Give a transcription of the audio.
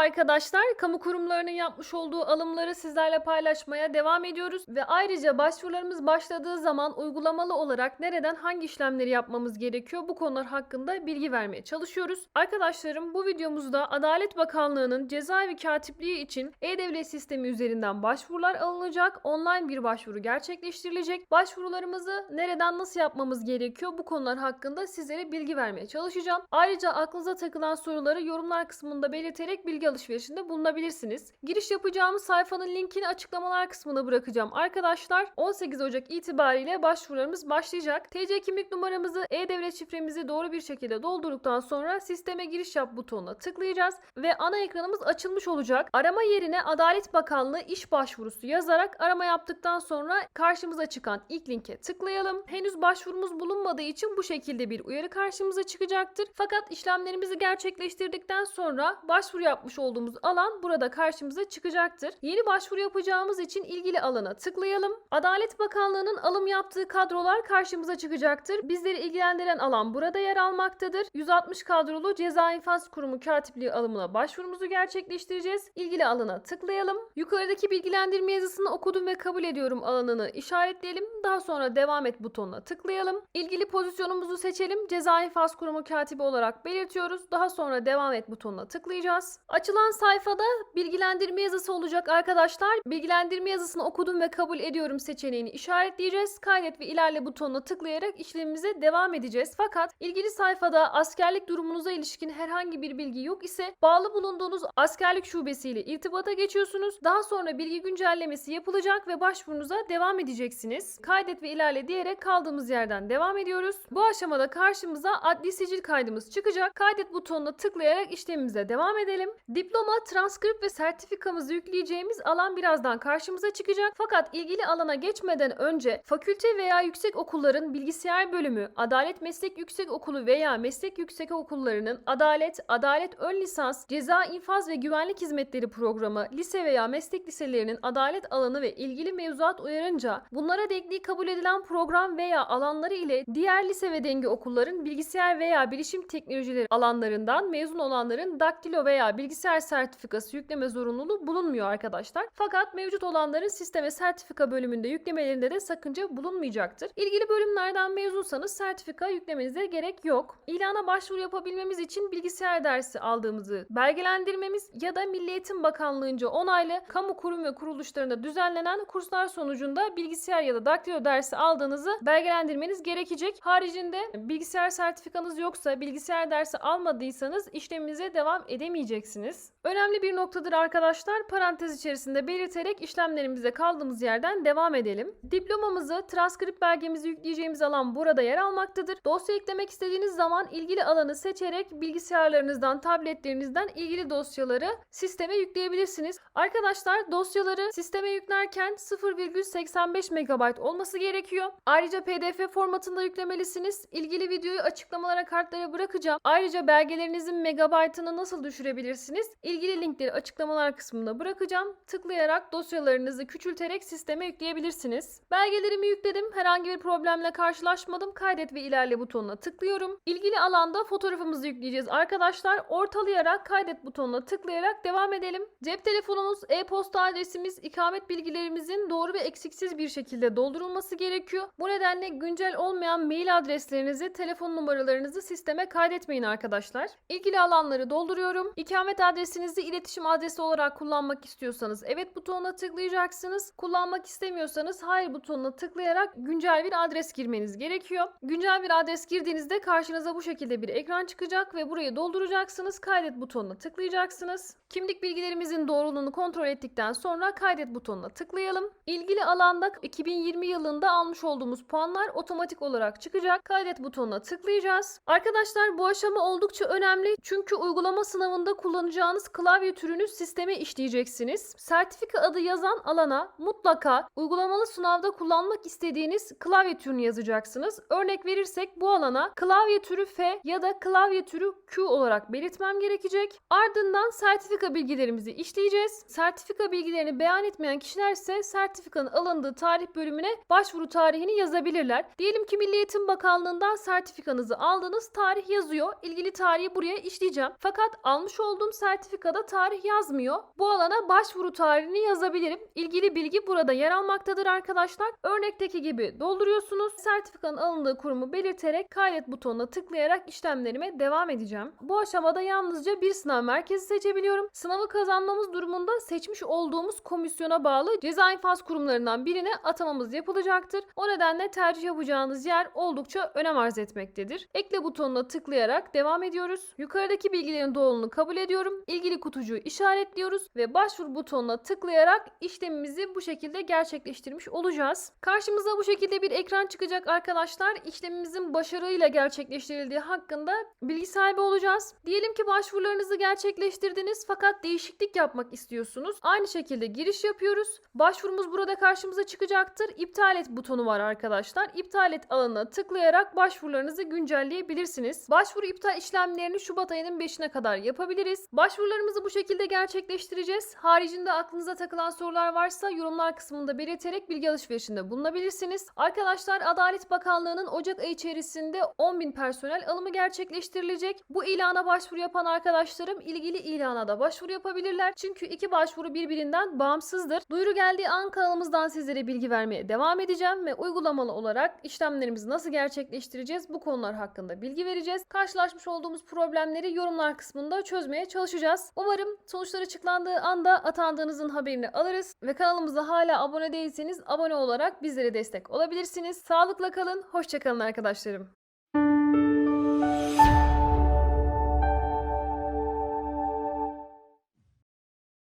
arkadaşlar. Kamu kurumlarının yapmış olduğu alımları sizlerle paylaşmaya devam ediyoruz. Ve ayrıca başvurularımız başladığı zaman uygulamalı olarak nereden hangi işlemleri yapmamız gerekiyor bu konular hakkında bilgi vermeye çalışıyoruz. Arkadaşlarım bu videomuzda Adalet Bakanlığı'nın cezaevi katipliği için e-devlet sistemi üzerinden başvurular alınacak. Online bir başvuru gerçekleştirilecek. Başvurularımızı nereden nasıl yapmamız gerekiyor bu konular hakkında sizlere bilgi vermeye çalışacağım. Ayrıca aklınıza takılan soruları yorumlar kısmında belirterek bilgi alışverişinde bulunabilirsiniz. Giriş yapacağımız sayfanın linkini açıklamalar kısmına bırakacağım. Arkadaşlar 18 Ocak itibariyle başvurularımız başlayacak. TC kimlik numaramızı, e-devlet şifremizi doğru bir şekilde doldurduktan sonra sisteme giriş yap butonuna tıklayacağız ve ana ekranımız açılmış olacak. Arama yerine Adalet Bakanlığı iş başvurusu yazarak arama yaptıktan sonra karşımıza çıkan ilk linke tıklayalım. Henüz başvurumuz bulunmadığı için bu şekilde bir uyarı karşımıza çıkacaktır. Fakat işlemlerimizi gerçekleştirdikten sonra başvuru yapmış olduğumuz alan burada karşımıza çıkacaktır. Yeni başvuru yapacağımız için ilgili alana tıklayalım. Adalet Bakanlığı'nın alım yaptığı kadrolar karşımıza çıkacaktır. Bizleri ilgilendiren alan burada yer almaktadır. 160 kadrolu Ceza İnfaz Kurumu katipliği alımına başvurumuzu gerçekleştireceğiz. İlgili alana tıklayalım. Yukarıdaki bilgilendirme yazısını okudum ve kabul ediyorum alanını işaretleyelim. Daha sonra devam et butonuna tıklayalım. İlgili pozisyonumuzu seçelim. Ceza İnfaz Kurumu katibi olarak belirtiyoruz. Daha sonra devam et butonuna tıklayacağız. Açılan sayfada bilgilendirme yazısı olacak arkadaşlar. Bilgilendirme yazısını okudum ve kabul ediyorum seçeneğini işaretleyeceğiz. Kaydet ve ilerle butonuna tıklayarak işlemimize devam edeceğiz. Fakat ilgili sayfada askerlik durumunuza ilişkin herhangi bir bilgi yok ise bağlı bulunduğunuz askerlik şubesiyle irtibata geçiyorsunuz. Daha sonra bilgi güncellemesi yapılacak ve başvurunuza devam edeceksiniz. Kaydet ve ilerle diyerek kaldığımız yerden devam ediyoruz. Bu aşamada karşımıza adli sicil kaydımız çıkacak. Kaydet butonuna tıklayarak işlemimize devam edelim. Diploma, transkript ve sertifikamızı yükleyeceğimiz alan birazdan karşımıza çıkacak. Fakat ilgili alana geçmeden önce fakülte veya yüksek okulların bilgisayar bölümü, Adalet Meslek Yüksek Okulu veya meslek yüksek okullarının Adalet, Adalet Ön Lisans, Ceza İnfaz ve Güvenlik Hizmetleri Programı, lise veya meslek liselerinin adalet alanı ve ilgili mevzuat uyarınca bunlara denkliği kabul edilen program veya alanları ile diğer lise ve denge okulların bilgisayar veya bilişim teknolojileri alanlarından mezun olanların daktilo veya bilgisayar sertifikası yükleme zorunluluğu bulunmuyor arkadaşlar. Fakat mevcut olanların sisteme sertifika bölümünde yüklemelerinde de sakınca bulunmayacaktır. İlgili bölümlerden mezunsanız sertifika yüklemenize gerek yok. İlana başvuru yapabilmemiz için bilgisayar dersi aldığımızı belgelendirmemiz ya da Milli Eğitim Bakanlığı'nca onaylı kamu kurum ve kuruluşlarında düzenlenen kurslar sonucunda bilgisayar ya da daktilo dersi aldığınızı belgelendirmeniz gerekecek. Haricinde bilgisayar sertifikanız yoksa, bilgisayar dersi almadıysanız işleminize devam edemeyeceksiniz. Önemli bir noktadır arkadaşlar. Parantez içerisinde belirterek işlemlerimize kaldığımız yerden devam edelim. Diplomamızı, transkript belgemizi yükleyeceğimiz alan burada yer almaktadır. Dosya eklemek istediğiniz zaman ilgili alanı seçerek bilgisayarlarınızdan, tabletlerinizden ilgili dosyaları sisteme yükleyebilirsiniz. Arkadaşlar dosyaları sisteme yüklerken 0,85 MB olması gerekiyor. Ayrıca PDF formatında yüklemelisiniz. İlgili videoyu açıklamalara kartlara bırakacağım. Ayrıca belgelerinizin megabaytını nasıl düşürebilirsiniz? İlgili linkleri açıklamalar kısmına bırakacağım. Tıklayarak dosyalarınızı küçülterek sisteme yükleyebilirsiniz. Belgelerimi yükledim. Herhangi bir problemle karşılaşmadım. Kaydet ve ilerle butonuna tıklıyorum. İlgili alanda fotoğrafımızı yükleyeceğiz arkadaşlar. Ortalayarak kaydet butonuna tıklayarak devam edelim. Cep telefonumuz, e-posta adresimiz, ikamet bilgilerimizin doğru ve eksiksiz bir şekilde doldurulması gerekiyor. Bu nedenle güncel olmayan mail adreslerinizi, telefon numaralarınızı sisteme kaydetmeyin arkadaşlar. İlgili alanları dolduruyorum. İkamet adresinizi iletişim adresi olarak kullanmak istiyorsanız evet butonuna tıklayacaksınız. Kullanmak istemiyorsanız hayır butonuna tıklayarak güncel bir adres girmeniz gerekiyor. Güncel bir adres girdiğinizde karşınıza bu şekilde bir ekran çıkacak ve burayı dolduracaksınız. Kaydet butonuna tıklayacaksınız. Kimlik bilgilerimizin doğruluğunu kontrol ettikten sonra kaydet butonuna tıklayalım. İlgili alanda 2020 yılında almış olduğumuz puanlar otomatik olarak çıkacak. Kaydet butonuna tıklayacağız. Arkadaşlar bu aşama oldukça önemli çünkü uygulama sınavında kullanacağınız klavye türünü sisteme işleyeceksiniz. Sertifika adı yazan alana mutlaka uygulamalı sınavda kullanmak istediğiniz klavye türünü yazacaksınız. Örnek verirsek bu alana klavye türü F ya da klavye türü Q olarak belirtmem gerekecek. Ardından sertifika bilgilerimizi işleyeceğiz. Sertifika bilgilerini beyan etmeyen kişiler ise sertifikanın alındığı tarih bölümüne başvuru tarihini yazabilirler. Diyelim ki Milli Eğitim Bakanlığı'ndan sertifikanızı aldınız. Tarih yazıyor. İlgili tarihi buraya işleyeceğim. Fakat almış olduğum sertifika sertifikada tarih yazmıyor. Bu alana başvuru tarihini yazabilirim. İlgili bilgi burada yer almaktadır arkadaşlar. Örnekteki gibi dolduruyorsunuz. Sertifikanın alındığı kurumu belirterek kaydet butonuna tıklayarak işlemlerime devam edeceğim. Bu aşamada yalnızca bir sınav merkezi seçebiliyorum. Sınavı kazanmamız durumunda seçmiş olduğumuz komisyona bağlı ceza infaz kurumlarından birine atamamız yapılacaktır. O nedenle tercih yapacağınız yer oldukça önem arz etmektedir. Ekle butonuna tıklayarak devam ediyoruz. Yukarıdaki bilgilerin doğruluğunu kabul ediyorum. İlgili kutucuğu işaretliyoruz ve başvur butonuna tıklayarak işlemimizi bu şekilde gerçekleştirmiş olacağız. Karşımıza bu şekilde bir ekran çıkacak arkadaşlar. İşlemimizin başarıyla gerçekleştirildiği hakkında bilgi sahibi olacağız. Diyelim ki başvurularınızı gerçekleştirdiniz fakat değişiklik yapmak istiyorsunuz. Aynı şekilde giriş yapıyoruz. Başvurumuz burada karşımıza çıkacaktır. İptal et butonu var arkadaşlar. İptal et alanına tıklayarak başvurularınızı güncelleyebilirsiniz. Başvuru iptal işlemlerini Şubat ayının 5'ine kadar yapabiliriz. Başvurularımızı bu şekilde gerçekleştireceğiz. Haricinde aklınıza takılan sorular varsa yorumlar kısmında belirterek bilgi alışverişinde bulunabilirsiniz. Arkadaşlar Adalet Bakanlığı'nın Ocak ayı içerisinde 10.000 personel alımı gerçekleştirilecek. Bu ilana başvuru yapan arkadaşlarım ilgili ilana da başvuru yapabilirler. Çünkü iki başvuru birbirinden bağımsızdır. Duyuru geldiği an kanalımızdan sizlere bilgi vermeye devam edeceğim ve uygulamalı olarak işlemlerimizi nasıl gerçekleştireceğiz bu konular hakkında bilgi vereceğiz. Karşılaşmış olduğumuz problemleri yorumlar kısmında çözmeye çalışacağız. Umarım sonuçlar açıklandığı anda atandığınızın haberini alırız ve kanalımıza hala abone değilseniz abone olarak bizlere destek olabilirsiniz. Sağlıkla kalın, hoşçakalın arkadaşlarım.